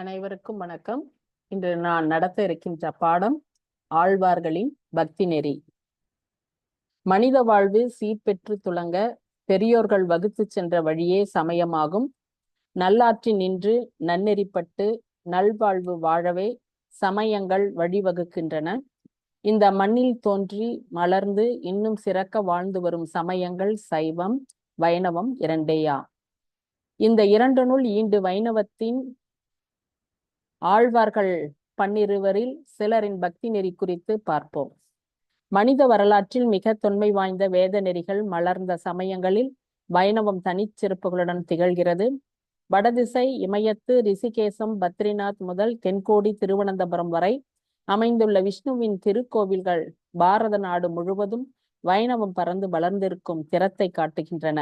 அனைவருக்கும் வணக்கம். இன்று நான் நடத்த இருக்கின்ற பாடம் ஆழ்வார்களின் பக்தி நெறி. மனித வாழ்வு சீர்பெற்று துளங்க பெரியோர்கள் வகுத்து சென்ற வழியே சமயமாகும். நல்லாற்றி நின்று நன்னெறிப்பட்டு நல்வாழ்வு வாழவே சமயங்கள் வழிவகுக்கின்றன. இந்த மண்ணில் தோன்றி மலர்ந்து இன்னும் சிறக்க வாழ்ந்து வரும் சமயங்கள் சைவம் வைணவம் இரண்டேயா. இந்த இரண்டு நூல் ஈண்டு வைணவத்தின் ஆழ்வார்கள் பன்னிருவரில் சிலரின் பக்தி நெறி குறித்து பார்ப்போம். மனித வரலாற்றில் மிக தொன்மை வாய்ந்த வேத நெறிகள் மலர்ந்த சமயங்களில் வைணவம் தனிச்சிறப்புகளுடன் திகழ்கிறது. வடதிசை இமயத்து ரிஷிகேசம் பத்ரிநாத் முதல் தென்கோடி திருவனந்தபுரம் வரை அமைந்துள்ள விஷ்ணுவின் திருக்கோவில்கள் பாரத நாடு முழுவதும் வைணவம் பறந்து வளர்ந்திருக்கும் திறத்தை காட்டுகின்றன.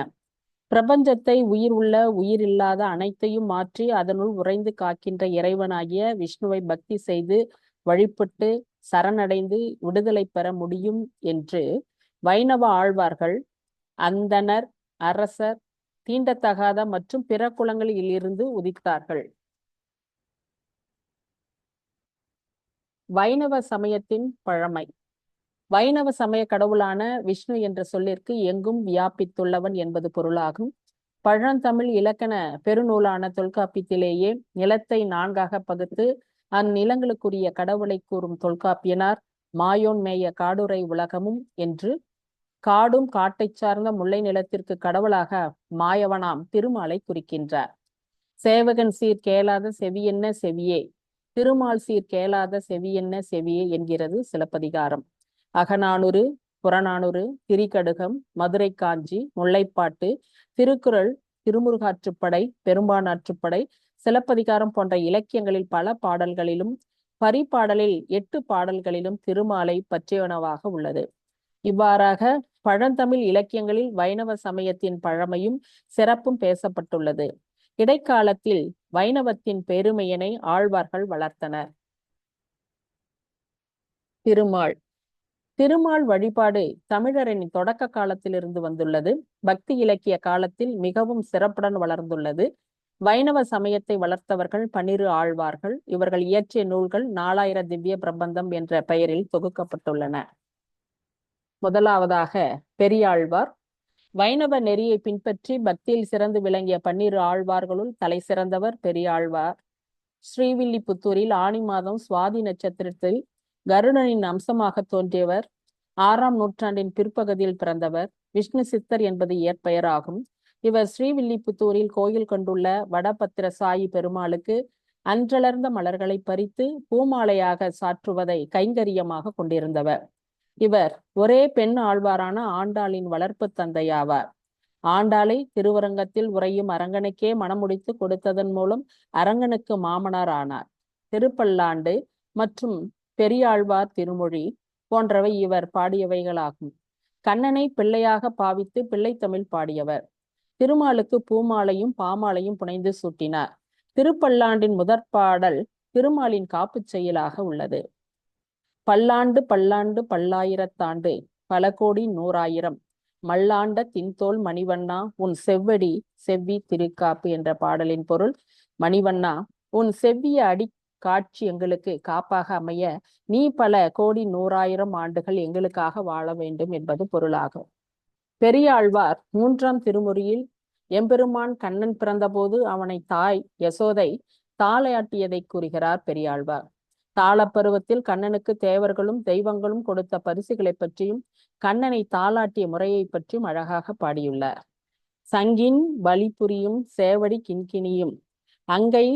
பிரபஞ்சத்தை உயிர் உள்ள உயிர் இல்லாத அனைத்தையும் மாற்றி அதனுள் உறைந்து காக்கின்ற இறைவனாகிய விஷ்ணுவை பக்தி செய்து வழிபட்டு சரணடைந்து விடுதலை பெற முடியும் என்று வைணவ ஆழ்வார்கள் அந்தனர் அரசர் தீண்டத்தகாத மற்றும் பிற குலங்களில் இருந்து உதித்தார்கள். வைணவ சமயத்தின் பழமை. வைணவ சமய கடவுளான விஷ்ணு என்ற சொல்லிற்கு எங்கும் வியாபித்துள்ளவன் என்பது பொருளாகும். பழந்தமிழ் இலக்கண பெருநூலான தொல்காப்பியத்திலேயே நிலத்தை நான்காக பகுத்து அந்நிலங்களுக்குரிய கடவுளை கூறும் தொல்காப்பியனார் மாயோன்மேய காடுரை உலகமும் என்று. காடும் காட்டை சார்ந்த முல்லை நிலத்திற்கு கடவுளாக மாயவனாம் திருமாலை குறிக்கின்றார். சேவகன் சீர் கேளாத செவியென்ன செவியே? திருமால் சீர் கேளாத செவியென்ன செவியே? என்கிறது சிலப்பதிகாரம். அகநானூறு புறநானூறு திரிகடுகம் மதுரை காஞ்சி முல்லைப்பாட்டு திருக்குறள் திருமுருகாற்றுப்படை பெரும்பானாற்றுப்படை சிலப்பதிகாரம் போன்ற இலக்கியங்களில் பல பாடல்களிலும் பரிபாடலில் எட்டு பாடல்களிலும் திருமாலை பற்றியவனவாக உள்ளது. இவ்வாறாக பழந்தமிழ் இலக்கியங்களில் வைணவ சமயத்தின் பழமையும் சிறப்பும் பேசப்பட்டுள்ளது. இடைக்காலத்தில் வைணவத்தின் பெருமையினை ஆழ்வார்கள் வளர்த்தனர். திருமால். திருமால் வழிபாடு தமிழரின் தொடக்க காலத்திலிருந்து வந்துள்ளது. பக்தி இலக்கிய காலத்தில் மிகவும் சிறப்புடன் வளர்ந்துள்ளது. வைணவ சமயத்தை வளர்த்தவர்கள் பன்னிரு ஆழ்வார்கள். இவர்கள் இயற்றிய நூல்கள் நாலாயிர திவ்ய பிரபந்தம் என்ற பெயரில் தொகுக்கப்பட்டுள்ளன. முதலாவதாக பெரியாழ்வார். வைணவ நெறியை பின்பற்றி பக்தியில் சிறந்து விளங்கிய பன்னிரு ஆழ்வார்களுள் தலை சிறந்தவர் பெரியாழ்வார். ஸ்ரீவில்லிபுத்தூரில் ஆணி மாதம் சுவாதி நட்சத்திரத்தில் கருடனின் அம்சமாக தோன்றியவர். ஆறாம் நூற்றாண்டின் பிற்பகுதியில் பிறந்தவர். விஷ்ணு சித்தர் என்பது இயற்பெயராகும். இவர் ஸ்ரீவில்லிபுத்தூரில் கோயில் கொண்டுள்ள வடபத்திர சாயி பெருமாளுக்கு அன்றளர்ந்த மலர்களை பறித்து பூமாலையாக சாற்றுவதை கைங்கரியமாக கொண்டிருந்தவர். இவர் ஒரே பெண் ஆழ்வாரான ஆண்டாளின் வளர்ப்பு தந்தையாவார். ஆண்டாளை திருவரங்கத்தில் உறையும் அரங்கனுக்கே மணமுடித்து கொடுத்ததன் மூலம் அரங்கனுக்கு மாமனார் ஆனார். திருப்பல்லாண்டு மற்றும் பெரியாழ்வார் திருமொழி போன்றவை இவர் பாடியவைகளாகும். கண்ணனை பிள்ளையாக பாவித்து பிள்ளைத்தமிழ் பாடியவர். திருமாலுக்கு பூமாலையும் பாமாலையும் புனைந்து சூட்டினார். திருப்பல்லாண்டின் முதற் பாடல் திருமாலின் காப்புச் செயலாக உள்ளது. பல்லாண்டு பல்லாண்டு பல்லாயிரத்தாண்டு பல கோடி நூறாயிரம். மல்லாண்ட தின்தோல் மணிவண்ணா உன் செவ்வடி செவ்வி திருக்காப்பு என்ற பாடலின் பொருள். மணிவண்ணா உன் செவ்விய அடி காட்சி எங்களுக்கு காப்பாக அமைய நீ பல கோடி நூறாயிரம் ஆண்டுகள் எங்களுக்காக வாழ வேண்டும் என்பது பொருளாகும். பெரியாழ்வார் மூன்றாம் திருமுறையில் எம்பெருமான் கண்ணன் பிறந்தபோது அவனை தாய் யசோதை தாளையாட்டியதை கூறுகிறார் பெரியாழ்வார். தாளப்பருவத்தில் கண்ணனுக்கு தேவர்களும் தெய்வங்களும் கொடுத்த பரிசுகளை பற்றியும் கண்ணனை தாளாட்டிய முறையை பற்றியும் அழகாக பாடியுள்ளார். சங்கின் வலிபுரியும் சேவடி கிண்கிணியும் அங்கை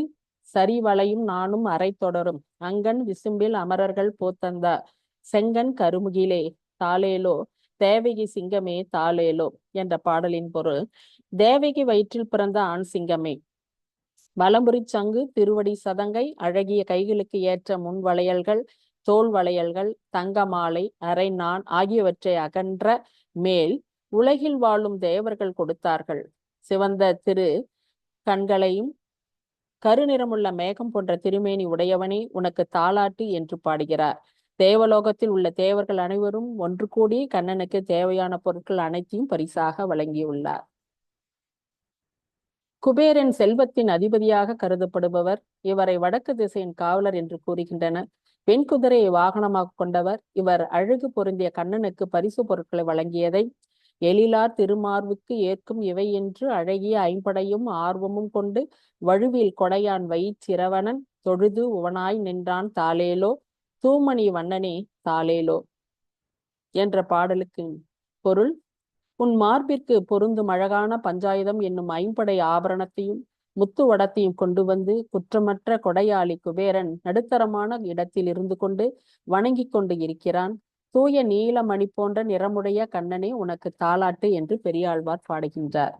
சரி வளையும் நானும் அரை தொடரும். அங்கன் விசும்பில் அமரர்கள் போத்தந்த. செங்கன் கருமுகிலே தாளேலோ? தேவகி சிங்கமே தாளேலோ? என்ற பாடலின் பொருள். தேவகி வயிற்றில் பிறந்த ஆண் சிங்கமே. வலம்புரி சங்கு திருவடி சதங்கை அழகிய கைகளுக்கு ஏற்ற முன் வளையல்கள் தோல் வளையல்கள் தங்க மாலை அரை நான் ஆகியவற்றை அகன்ற மேல் உலகில் வாழும் தேவர்கள் கொடுத்தார்கள். சிவந்த திரு கண்களையும் கருநிறமுள்ள மேகம் போன்ற திருமேனி உடையவனே உனக்கு தாளாட்டு என்று பாடுகிறார். தேவலோகத்தில் உள்ள தேவர்கள் அனைவரும் ஒன்று கூடி கண்ணனுக்கு தேவையான பொருட்கள் அனைத்தையும் பரிசாக வழங்கியுள்ளார். குபேரன் செல்வத்தின் அதிபதியாக கருதப்படுபவர் இவரை வடக்கு திசையின் காவலர் என்று கூறுகின்றனர். பெண் குதிரையை வாகனமாக கொண்டவர் இவர் அழகு பொருந்திய கண்ணனுக்கு பரிசு பொருட்களை வழங்கியதை எழிலார் திருமார்வுக்கு ஏற்கும் இவை என்று அழகிய ஐம்படையும் ஆர்வமும் கொண்டு வழுவில் கொடையான் வயிற்றிரவணன் தொழுது உவனாய் நின்றான் தாலேலோ தூமணி வண்ணனே தாலேலோ என்ற பாடலுக்கு பொருள். உன் மார்பிற்கு பொருந்தும் அழகான பஞ்சாயுதம் என்னும் ஐம்படை ஆபரணத்தையும் முத்து வடத்தையும் கொண்டு வந்து குற்றமற்ற கொடையாளி குபேரன் நடுத்தரமான இடத்தில் இருந்து கொண்டு வணங்கி கொண்டு இருக்கிறான். தூய நீலமணி போன்ற நிறமுடைய கண்ணனை உனக்கு தாலாட்டு என்று பெரியாழ்வார் பாடுகின்றார்.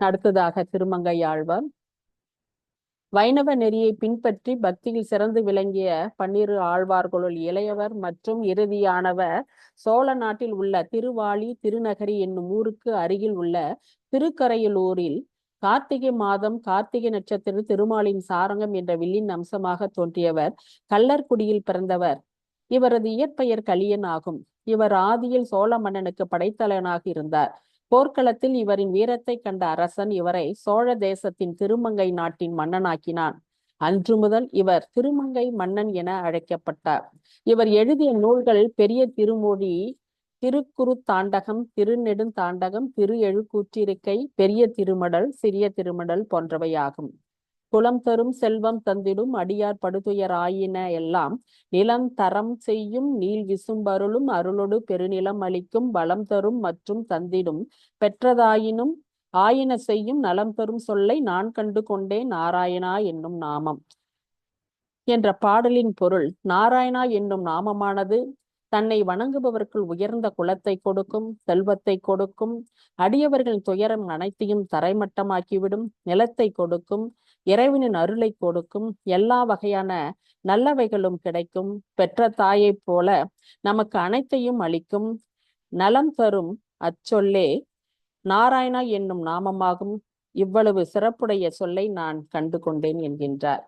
அடுத்ததாக திருமங்கை ஆழ்வார் வைணவ நெறியை பின்பற்றி பக்தியில் சிறந்து விளங்கிய பன்னிரு ஆழ்வார்களுள் இளையவர் மற்றும் இறுதியானவர் சோழ நாட்டில் உள்ள திருவாளி திருநகரி என்னும் ஊருக்கு அருகில் உள்ள திருக்கரையலூரில் கார்த்திகை மாதம் கார்த்திகை நட்சத்திர திருமாலின் சாரங்கம் என்ற வில்லின் அம்சமாக தோன்றியவர். கல்லர்குடியில் பிறந்தவர். இவரது இயற்பெயர் கலியன் ஆகும். இவர் ஆதியில் சோழ மன்னனுக்கு படைத்தலைவனாக இருந்தார். போர்க்களத்தில் இவரின் வீரத்தை கண்ட அரசன் இவரை சோழ தேசத்தின் திருமங்கை நாட்டின் மன்னனாக்கினான். அன்று முதல் இவர் திருமங்கை மன்னன் என அழைக்கப்பட்டார். இவர் எழுதிய நூல்கள் பெரிய திருமொழி திருக்குறு தாண்டகம் திருநெடுந்தாண்டகம் திரு எழுக்கூற்றிருக்கை பெரிய திருமடல் சிறிய திருமடல் போன்றவையாகும். குலம் தரும் செல்வம் தந்திடும் அடியார் படுதுயர் ஆயின எல்லாம். நிலம் தரம் செய்யும் நீள் விசும்பருளும் அருளொடு பெருநிலம் அளிக்கும் வளம் தரும் மற்றும் தந்திடும். பெற்றதாயினும் ஆயின செய்யும் நலம் தரும் சொல்லை நான் கண்டு கொண்டேன் நாராயணா என்னும் நாமம். என்ற பாடலின் பொருள் நாராயணா என்னும் நாமமானது தன்னை வணங்குபவர்கள் உயர்ந்த குலத்தை கொடுக்கும் செல்வத்தை கொடுக்கும் அடியவர்களின் துயரம் அனைத்தையும் தரைமட்டமாக்கிவிடும் நிலத்தை கொடுக்கும் இறைவனின் அருளை கொடுக்கும் எல்லா வகையான நல்லவைகளும் கிடைக்கும். பெற்ற தாயைப் போல நமக்கு அனைத்தையும் அளிக்கும். நலம் தரும் அச்சொல்லே நாராயணா என்னும் நாமமாகும். இவ்வளவு சிறப்புடைய சொல்லை நான் கண்டு கொண்டேன் என்கின்றார்.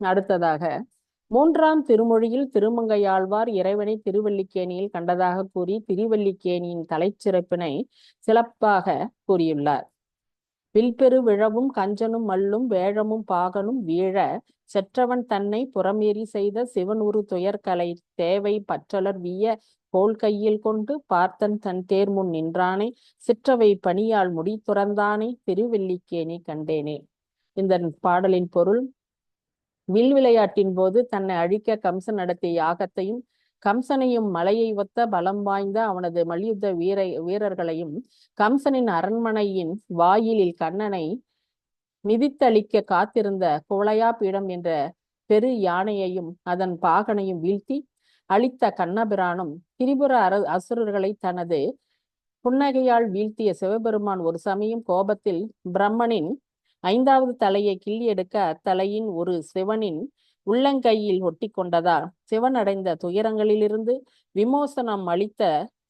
அடுத்ததாக மூன்றாம் திருமொழியில் திருமங்கையாழ்வார் இறைவனை திருவல்லிக்கேணியில் கண்டதாக கூறி திருவல்லிக்கேணியின் தலைச்சிறப்பினை சிறப்பாக கூறியுள்ளார். வில்பெரு விழவும் கஞ்சனும் மல்லும் வேழமும் பாகனும் வீழ செற்றவன் தன்னை புறமேறி செய்த சிவன் உரு துயர்கலை தேவை பற்றலர் விய கோல் கையில் கொண்டு பார்த்தன் தன் தேர் முன் நின்றானே சிற்றவை பணியால் முடி துறந்தானே திருவெல்லிக்கேணி கண்டேனே. இந்த பாடலின் பொருள் வில் விளையாட்டின் போது தன்னை அழிக்க கம்சன் நடத்திய யாகத்தையும் கம்சனையும் மலையை ஒத்த பலம் வாய்ந்த அவனது மல்யுத்த வீர வீரர்களையும் கம்சனின் அரண்மனையின் வாயிலில் கண்ணனை மிதித்தளிக்க காத்திருந்த குவளையா பீடம் என்ற பெரு யானையையும் அதன் பாகனையும் வீழ்த்தி அளித்த கண்ணபிரானும் திரிபுர அர அசுரர்களை தனது புன்னகையால் வீழ்த்திய சிவபெருமான் ஒரு சமயம் கோபத்தில் பிரம்மனின் ஐந்தாவது தலையை கிள்ளி எடுக்க அத்தலையின் ஒரு சிவனின் உள்ளங்கையில் ஒட்டி கொண்டதால் சிவனடைந்த துயரங்களிலிருந்து விமோசனம் அளித்த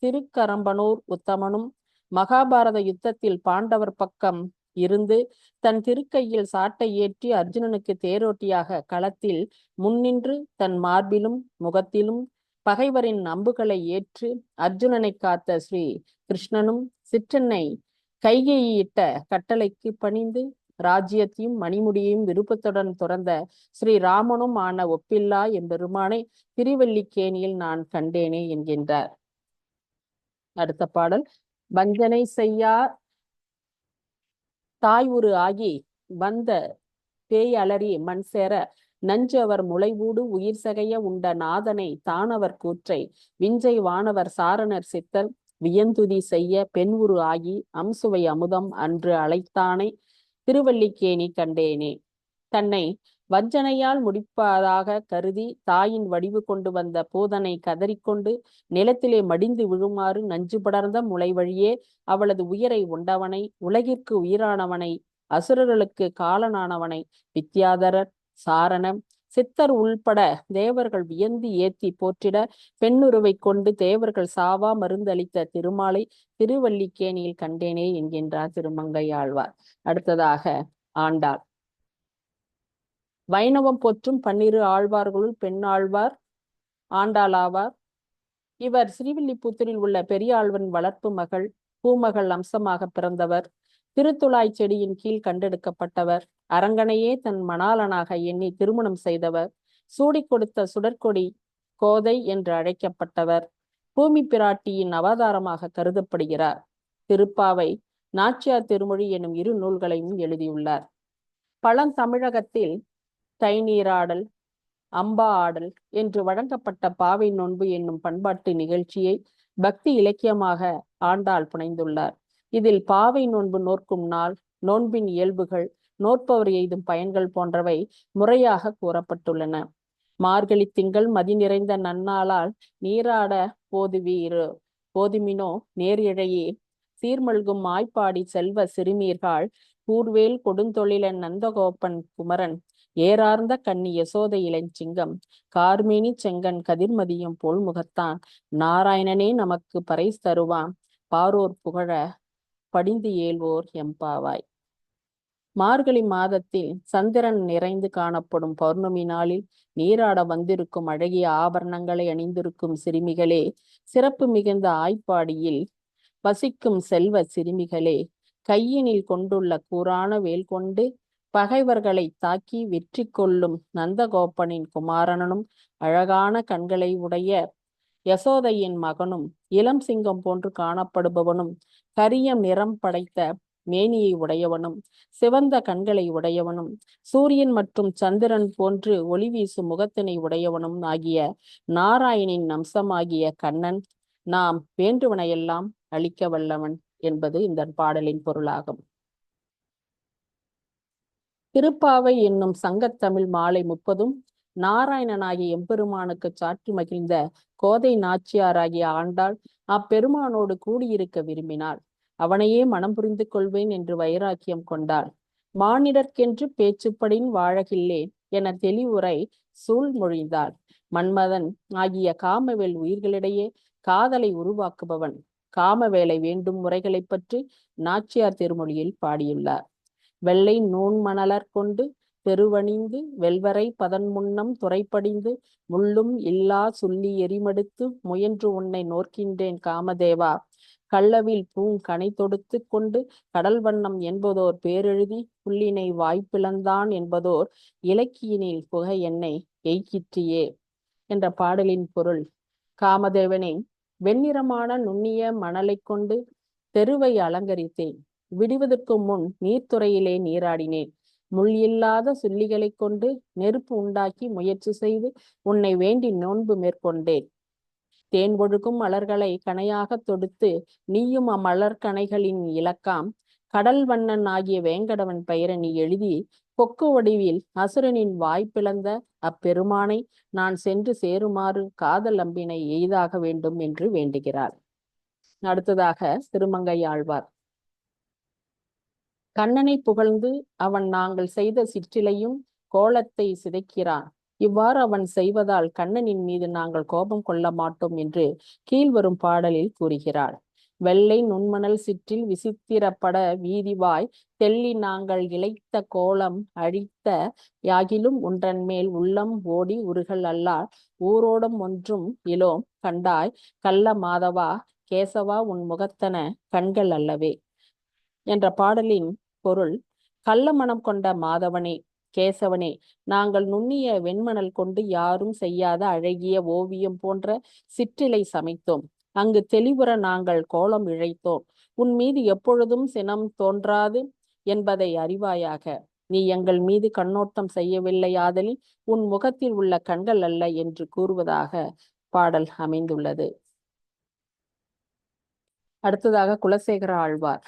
திருக்கரம்பனூர் உத்தமனும் மகாபாரத யுத்தத்தில் பாண்டவர் பக்கம் இருந்து தன் திருக்கையில் சாட்டை ஏற்றி அர்ஜுனனுக்கு தேரோட்டியாக களத்தில் முன்னின்று தன் மார்பிலும் முகத்திலும் பகைவரின் அம்புகளை ஏற்று அர்ஜுனனை காத்த ஸ்ரீ கிருஷ்ணனும் சிற்றனை கைகையிட்ட கட்டளைக்கு பணிந்து ராஜ்யத்தையும் மணிமுடியையும் விருப்பத்துடன் துறந்த ஸ்ரீ ராமனும் ஆன ஒப்பில்லா எம்பெருமானை திருவல்லிக்கேணியில் நான் கண்டேனே என்கின்றார். அடுத்த பாடல். வஞ்சனை செய்யா தாய் உரு ஆகி வந்த பேய் அலறி மண் சேர நஞ்சு அவர் முளைவூடு உயிர் சகைய உண்ட நாதனை தானவர் கூற்றை விஞ்சை வானவர் சாரணர் சித்தர் வியந்துதி செய்ய பெண் உரு ஆகி அம்சுவை அமுதம் அன்று அழைத்தானை திருவல்லிக்கேணி கண்டேனே. தன்னை வஞ்சனையால் முடிப்பதாக கருதி தாயின் வடிவு கொண்டு வந்த பூதனை கதறிக்கொண்டு நிலத்திலே மடிந்து விழுமாறு நஞ்சு படர்ந்த முளை வழியே அவளது உயிரை உண்டவனை உலகிற்கு உயிரானவனை அசுரர்களுக்கு காலனானவனை வித்யாதரர் சாரணம் சித்தர் உள்பட தேவர்கள் வியந்து ஏத்தி போற்றிட பெண்ணுருவை கொண்டு தேவர்கள் சாவா மருந்தளித்த திருமாலை திருவல்லிக்கேணியில் கண்டேனே என்கின்றார் திருமங்கை ஆழ்வார் அடுத்ததாக ஆண்டாள். வைணவம் போற்றும் பன்னிரு ஆழ்வார்களுள் பெண் ஆழ்வார் ஆண்டாளாவார். இவர் ஸ்ரீவில்லிபுத்தூரில் உள்ள பெரியாழ்வன் வளர்ப்பு மகள் பூமகள் அம்சமாக பிறந்தவர். திருத்துழாய் செடியின் கீழ் கண்டெடுக்கப்பட்டவர். அரங்கனையே தன் மணாளனாக எண்ணி திருமணம் செய்தவர். சூடி கொடுத்த சுடற்கொடி கோதை என்று அழைக்கப்பட்டவர். பூமி பிராட்டியின் அவதாரமாக கருதப்படுகிறார். திருப்பாவை நாச்சியார் திருமொழி எனும் இரு நூல்களையும் எழுதியுள்ளார். பழந்தமிழகத்தில் தைநீராடல் அம்பா ஆடல் என்று வழங்கப்பட்ட பாவை நோன்பு என்னும் பண்பாட்டு நிகழ்ச்சியை பக்தி இலக்கியமாக ஆண்டாள் புனைந்துள்ளார். இதில் பாவை நோன்பு நோக்கும் நாள் நோன்பின் இயல்புகள் நோற்பவர் எய்தும் பயன்கள் போன்றவை முறையாக கூறப்பட்டுள்ளன. மார்கழி திங்கள் மதி நிறைந்த நன்னாளால் நீராட போதுவீரு போதுமினோ நேரிழையே. சீர்மல்கும் மாய்ப்பாடி செல்வ சிறுமீர்கள் கூர்வேல் கொடுந்தொழிலன் நந்தகோப்பன் குமரன் ஏறார்ந்த கண்ணி யசோத இளஞ்சிங்கம் கார்மேனி செங்கன் கதிர்மதியும் போல் முகத்தான் நாராயணனே நமக்கு பறைஸ் தருவான் பாரோர் புகழ படிந்து ஏல்வோர் எம்பாவாய் மார்கழி மாதத்தில் சந்திரன் நிறைந்து காணப்படும் பௌர்ணமி நாளில் நீராட வந்திருக்கும் அழகிய ஆபரணங்களை அணிந்திருக்கும் சிறுமிகளே சிறப்பு மிகுந்த ஆய்ப்பாடியில் வசிக்கும் செல்வ சிறுமிகளே கையினில் கொண்டுள்ள கூரான வேல் கொண்டு பகைவர்களை தாக்கி வெற்றி கொள்ளும் நந்தகோபனின் குமாரனும் அழகான கண்களை உடைய யசோதையின் மகனும் இளம் சிங்கம் போன்று காணப்படுபவனும் கரிய நிறம் படைத்த மேனியை உடையவனும் சிவந்த கண்களை உடையவனும் சூரியன் மற்றும் சந்திரன் போன்று ஒளி வீசும் முகத்தினை உடையவனும் ஆகிய நாராயணின் அம்சமாகிய கண்ணன் நாம் வேண்டுவனையெல்லாம் அளிக்க வல்லவன் என்பது இந்த பாடலின் பொருளாகும். திருப்பாவை என்னும் சங்கத்தமிழ் மாலை முப்பதும் நாராயணனாகிய எம்பெருமானுக்கு சாற்றி மகிழ்ந்த கோதை நாச்சியாராகிய ஆண்டாள் அப்பெருமானோடு கூடியிருக்க விரும்பினாள். அவனையே மனம் புரிந்து கொள்வேன் என்று வைராக்கியம் கொண்டாள். மானிடர்க்கென்று பேச்சுப்படின் வாழகில்லேன் என தெளிவுரை சூழ்மொழிந்தாள். மன்மதன் ஆகிய காமவேல் உயிர்களிடையே காதலை உருவாக்குபவன். காமவேலை வேண்டும் முறைகளைப் பற்றி நாச்சியார் திருமொழியில் பாடியுள்ளார். வெள்ளை நூன் மணலர் கொண்டு பெருவணிந்து வெல்வரை பதன் முன்னம் துறைப்படிந்து முள்ளும் இல்லா சொல்லி எரிமடுத்து முயன்று உன்னை நோர்க்கின்றேன் காமதேவா. கள்ளவில் பூங் கனை தொடுத்து கொண்டு கடல் வண்ணம் என்பதோர் பேரெழுதி புள்ளினை வாய்ப்பிழந்தான் என்பதோர் இலக்கியினில் புகை என்னை எய்கிற்றியே என்ற பாடலின் பொருள். காமதேவனே வெண்ணிறமான நுண்ணிய மணலைக் கொண்டு தெருவை அலங்கரித்தேன். விடுவதற்கு முன் நீர்த்துறையிலே நீராடினேன். முள் இல்லாத சுள்ளிகளைக் கொண்டு நெருப்பு உண்டாக்கி முயற்சி செய்து உன்னை வேண்டி நோன்பு மேற்கொண்டேன். தேன் ஒழுகும் மலர்களை கணையாகத் தொடுத்து நீயும் அம்மலர் கணைகளின் இலக்காம். கடல் வண்ணன் ஆகிய வேங்கடவன் பெயரை நீ எழுதி கொக்கு வடிவில் அசுரனின் வாய் அப்பெருமானை நான் சென்று சேருமாறு காதல் அம்பினை எய்தாக வேண்டும் என்று வேண்டுகிறார். அடுத்ததாக திருமங்கையாழ்வார். கண்ணனை புகழ்ந்து அவன் நாங்கள் செய்த சிற்றிலையும் கோலத்தை சிதைக்கிறான். இவ்வாறு அவன் செய்வதால் கண்ணனின் மீது நாங்கள் கோபம் கொள்ள மாட்டோம் என்று கீழ்வரும் பாடலில் கூறுகிறாள் வெள்ளை நுண்மணல் சிற்றில் விசித்திரப்பட வீதிவாய் தெள்ளி நாங்கள் இழைத்த கோலம் அழித்த யாகிலும் ஒன்றன் மேல் உள்ளம் ஓடி உருகல் அல்லால் ஊரோடம் ஒன்றும் இலோம் கண்டாய் கள்ள மாதவா கேசவா உன் முகத்தன கண்கள் அல்லவே. என்ற பாடலின் பொருள் கள்ள மனம் கொண்ட மாதவனே கேசவனே நாங்கள் நுண்ணிய வெண்மணல் கொண்டு யாரும் செய்யாத அழகிய ஓவியம் போன்ற சிற்றிலை சமைத்தோம். அங்கு தெளிவுற நாங்கள் கோலம் இழைத்தோம். உன் மீது எப்பொழுதும் சினம் தோன்றாது என்பதை அறிவாயாக. நீ எங்கள் மீது கண்ணோட்டம் செய்யவில்லை ஆதலில் உன் முகத்தில் உள்ள கண்கள் அல்ல என்று கூறுவதாக பாடல் அமைந்துள்ளது. அடுத்ததாக குலசேகர ஆழ்வார்.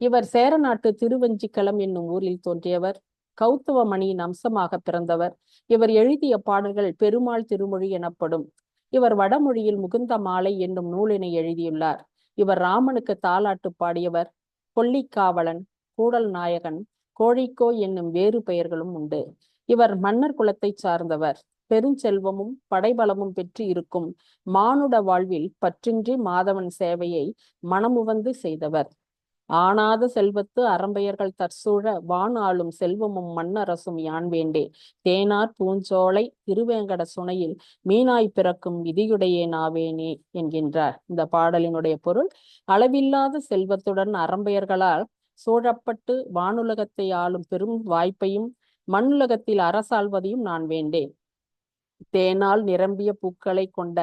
இவர் சேரநாட்டு திருவஞ்சிக்களம் என்னும் ஊரில் தோன்றியவர். கௌத்துவமணியின் அம்சமாக பிறந்தவர். இவர் எழுதிய பாடல்கள் பெருமாள் திருமொழி எனப்படும். இவர் வடமொழியில் முகுந்த மாலை என்னும் நூலினை எழுதியுள்ளார். இவர் ராமனுக்கு தாலாட்டு பாடியவர். கொல்லிக்காவலன் கூடல் நாயகன் கோழிக்கோ என்னும் வேறு பெயர்களும் உண்டு. இவர் மன்னர் குலத்தை சார்ந்தவர். பெருஞ்செல்வமும் படைபலமும் பெற்று இருக்கும் மானுட வாழ்வில் பற்றின்றி மாதவன் சேவையை மனமுவந்து செய்தவர். ஆனாத செல்வத்து அறம்பெயர்கள் தற்சூழ வான் ஆளும் செல்வமும் மன்னரசும் யான் வேண்டேன் தேனார் பூஞ்சோலை திருவேங்கட சுனையில் மீனாய் பிறக்கும் விதியுடையே நாவேனே என்கின்றார். இந்த பாடலினுடைய பொருள் அளவில்லாத செல்வத்துடன் அறம்பெயர்களால் சூழப்பட்டு வானுலகத்தை ஆளும் பெரும் வாய்ப்பையும் மண்ணுலகத்தில் அரசாள்வதையும் நான் வேண்டேன் தேனால் நிரம்பிய பூக்களை கொண்ட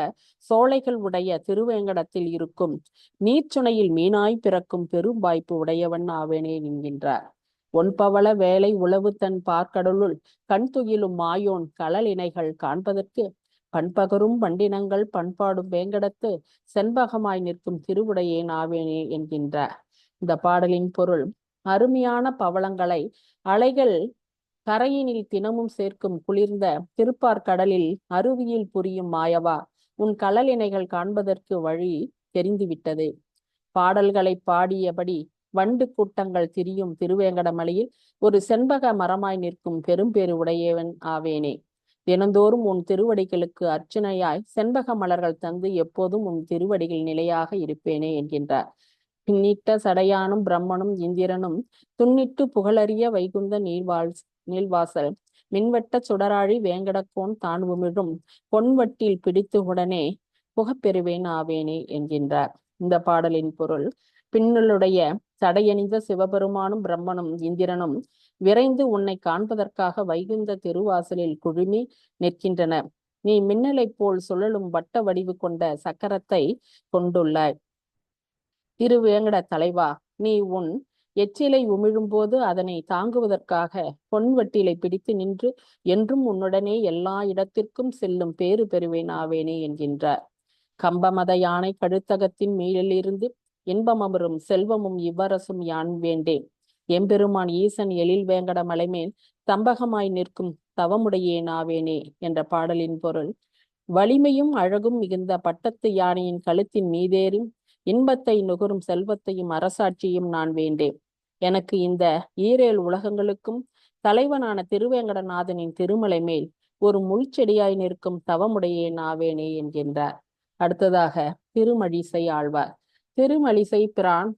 சோலைகள் உடைய திருவேங்கடத்தில் இருக்கும். நீர்ச்சுனையில் மீனாய் பிறக்கும் பெரும் வாய்ப்பு உடையவன் ஆவேனே என்கின்றார். ஒன்பவள வேலை உளவு தன் பார்க்கடலுள் கண் துயிலும் மாயோன் கடல் இணைகள் காண்பதற்கு பண்பகரும் பண்டினங்கள் பண்பாடும் வேங்கடத்து செண்பகமாய் நிற்கும் திருவுடையேன் ஆவேனே என்கின்றார். இந்த பாடலின் பொருள் அருமையான பவளங்களை அலைகள் கரையினில் தினமும் சேர்க்கும் குளிர்ந்த திருப்பார் கடலில் அருவியில் புரியும் மாயவா உன் கலலினைகள் காண்பதற்கு வழி தெரிந்துவிட்டது. பாடல்களை பாடியபடி வண்டு கூட்டங்கள் திரியும் திருவேங்கடமலையில் ஒரு செண்பக மரமாய் நிற்கும் பெரும்பேறு உடையவன் ஆவேனே. தினந்தோறும் உன் திருவடிகளுக்கு அர்ச்சனையாய் செண்பக மலர்கள் தந்து எப்போதும் உன் திருவடிகள் நிலையாக இருப்பேனே என்கின்றார். பின்னிட்ட சடையானும் பிரம்மனும் இந்திரனும் துன்னிட்டு புகழறிய வைகுந்த நீர்வாழ் நீள்வாசல். மின்வட்ட சுடராழி வேங்கடக்கோன் தான் உமிழும். பொன்வட்டில் பிடித்து உடனே புகப்பெறுவேன் ஆவேனே என்கின்றார். இந்த பாடலின் பொருள் பின்னலுடைய தடையணிந்த சிவபெருமானும் பிரம்மனும் இந்திரனும் விரைந்து உன்னை காண்பதற்காக வைகுந்த திருவாசலில் குழுமி நிற்கின்றன. நீ மின்னலைப் போல் சுழலும் வட்ட வடிவு கொண்ட சக்கரத்தை கொண்டுள்ளாய். திருவேங்கட தலைவா நீ உன் எச்சிலை உமிழும்போது அதனை தாங்குவதற்காக பொன்வட்டிலை பிடித்து நின்று என்றும் உன்னுடனே எல்லா இடத்திற்கும் செல்லும் பேறு பெறுவேன் ஆவேனே என்கின்றார். கம்பமத யானை கழுத்தகத்தின் மீளிலிருந்து இன்பமமரும் செல்வமும் இவ்வரசும் யான் வேண்டேன். எம்பெருமான் ஈசன் எழில் வேங்கட மலைமேல் தம்பகமாய் நிற்கும் தவமுடையேன் ஆவேனே என்ற பாடலின் பொருள். வலிமையும் அழகும் மிகுந்த பட்டத்து யானையின் கழுத்தின் மீதேறி இன்பத்தை நுகரும் செல்வத்தையும் அரசாட்சியும் நான் வேண்டேன். எனக்கு இந்த ஈரேல் உலகங்களுக்கும் தலைவனான திருவேங்கடநாதனின் திருமலை மேல் ஒரு முள்செடியாய் நிற்கும் தவமுடையே நாவேனே என்கின்றார். அடுத்ததாக திருமழிசை ஆழ்வார். திருமழிசை பிரான்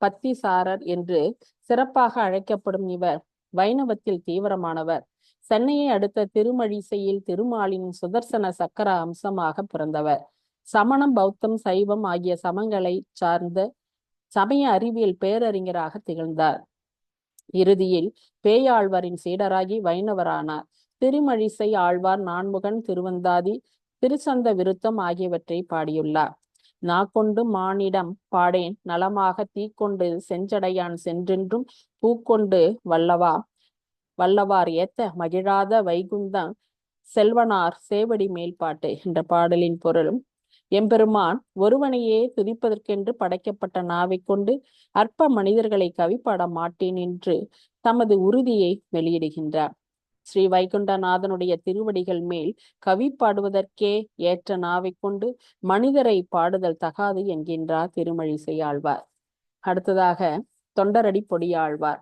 பத்திசாரர் என்று சிறப்பாக அழைக்கப்படும் இவர் வைணவத்தில் தீவிரமானவர். சென்னையை அடுத்த திருமழிசையில் திருமாலின் சுதர்சன சக்கர அம்சமாக பிறந்தவர். சமணம் பௌத்தம் சைவம் ஆகிய சமங்களை சார்ந்த சமய அறிவியல் பேரறிஞராக திகழ்ந்தார். இறுதியில் பேயாழ்வாரின் சீடராகி வைணவரானார். திருமழிசை ஆழ்வார் நான்முகன் திருவந்தாதி திருச்சந்த விருத்தம் ஆகியவற்றை பாடியுள்ளார். நாக்கொண்டு மானிடம் பாடேன் நலமாக தீக்கொண்டு செஞ்சடையான் சென்றென்றும் பூக்கொண்டு வல்லவா வல்லவார் ஏத்த மகிழாத வைகுந்தம் செல்வனார் சேவடி மேல்பாட்டு என்ற பாடலின் பொருளும் எம்பெருமான் ஒருவனையே துதிப்பதற்கென்று படைக்கப்பட்ட நாவை கொண்டு அற்ப மனிதர்களை கவிப்பாட மாட்டேன் என்று தமது உறுதியை வெளியிடுகின்றார். ஸ்ரீ வைகுண்டநாதனுடைய திருவடிகள் மேல் கவி பாடுவதற்கே ஏற்ற நாவை கொண்டு மனிதரை பாடுதல் தகாது என்கின்றார் திருமழிசை ஆழ்வார் அடுத்ததாக தொண்டரடி பொடியாழ்வார்.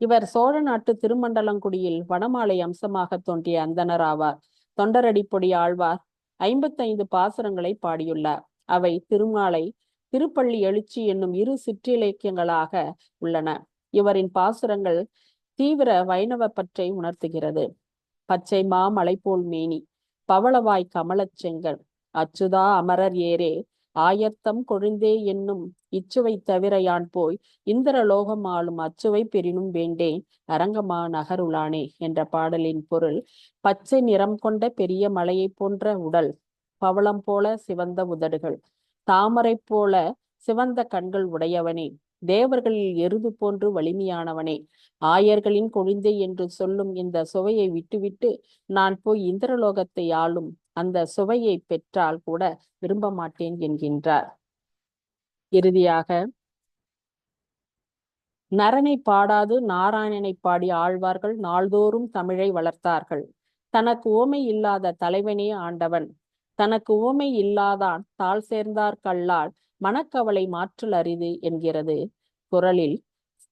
இவர் சோழ நாட்டு திருமண்டலங்குடியில் வடமாலை அம்சமாக தோன்றிய அந்தனர் ஆவார் தொண்டரடி பொடி ஆழ்வார் ஐம்பத்தைந்து பாசுரங்களை பாடியுள்ளார். அவை திருமாலை திருப்பள்ளி எழுச்சி என்னும் இரு சிற்றிலக்கியங்களாக உள்ளன. இவரின் பாசுரங்கள் தீவிர வைணவ பற்றை உணர்த்துகிறது. பச்சை மாமலை போல் மேனி பவளவாய் கமலச் செங்கல் அச்சுதா அமரர் ஏரே ஆயத்தம் கொழுந்தே என்னும் இச்சுவை தவிர யான் போய் இந்திரலோகம் ஆளும் அச்சுவை பெரினும் வேண்டேன் அரங்கமா நகருளானே என்ற பாடலின் பொருள் பச்சை நிறம் கொண்ட பெரிய மலையைப் போன்ற உடல் பவளம் போல சிவந்த உதடுகள் தாமரை போல சிவந்த கண்கள் உடையவனே தேவர்களில் எருது போன்று வலிமையானவனே ஆயர்களின் குழந்தை என்று சொல்லும் இந்த சுவையை விட்டுவிட்டு நான் போய் இந்திரலோகத்தை ஆளும் அந்த சுவையை பெற்றால் கூட விரும்ப மாட்டேன் என்கின்றார். இறுதியாக நரனை பாடாது நாராயணனை பாடி ஆழ்வார்கள் நாள்தோறும் தமிழை வளர்த்தார்கள். தனக்கு ஓமை இல்லாத தலைவனே ஆண்டவன். தனக்கு ஓமை இல்லாதான் தாழ் சேர்ந்தார் கல்லால் மனக்கவலை மாற்றல் அரிது என்கிறது. குரலில்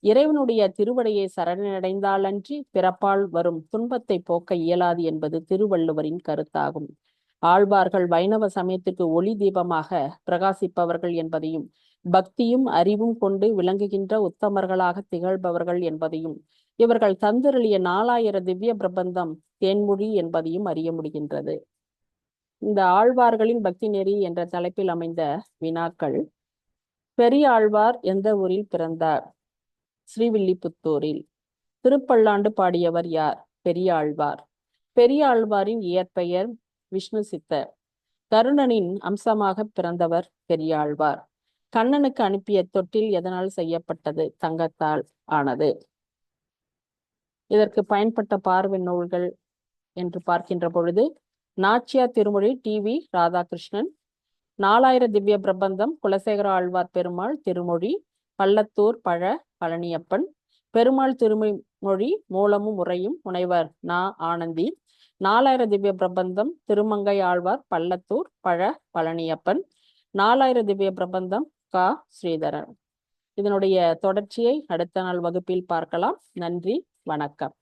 இறைவனுடைய திருவடையை சரணடைந்தாலன்றி பிறப்பால் வரும் துன்பத்தை போக்க இயலாது என்பது திருவள்ளுவரின் கருத்தாகும். ஆழ்வார்கள் வைணவ சமயத்துக்கு ஒளி தீபமாக பிரகாசிப்பவர்கள் என்பதையும் பக்தியும் அறிவும் கொண்டு விளங்குகின்ற உத்தமர்களாக திகழ்பவர்கள் என்பதையும் இவர்கள் தந்திரளிய நாலாயிர திவ்ய பிரபந்தம் தேன்மொழி என்பதையும் அறிய முடிகின்றது. இந்த ஆழ்வார்களின் பக்தி நெறி என்ற தலைப்பில் அமைந்த வினாக்கள். பெரியாழ்வார் எந்த ஊரில் பிறந்தார்? ஸ்ரீவில்லிபுத்தூரில். திருப்பல்லாண்டு பாடியவர் யார்? பெரியாழ்வார் பெரியாழ்வாரின் இயற்பெயர் விஷ்ணு சித்தர். கருணனின் அம்சமாக பிறந்தவர் பெரியாழ்வார் கண்ணனுக்கு அனுப்பிய தொட்டில் எதனால் செய்யப்பட்டது? தங்கத்தால் ஆனது. இதற்கு பயன்பட்ட பார்வை நூல்கள் என்று பார்க்கின்ற பொழுது நாச்சியார் திருமொழி டி வி ராதாகிருஷ்ணன். நாலாயிர திவ்ய பிரபந்தம் குலசேகர ஆழ்வார் பெருமாள் திருமொழி பள்ளத்தூர் பழ பழனியப்பன். பெருமாள் திருமொழி மூலமும் உரையும் முனைவர் நா ஆனந்தி. நாலாயிர திவ்ய பிரபந்தம் திருமங்கை ஆழ்வார் பள்ளத்தூர் பழ பழனியப்பன். நாலாயிர திவ்ய பிரபந்தம் கா ஸ்ரீதரன். இதனுடைய தொடர்ச்சியை அடுத்த நாள் வகுப்பில் பார்க்கலாம். நன்றி வணக்கம்.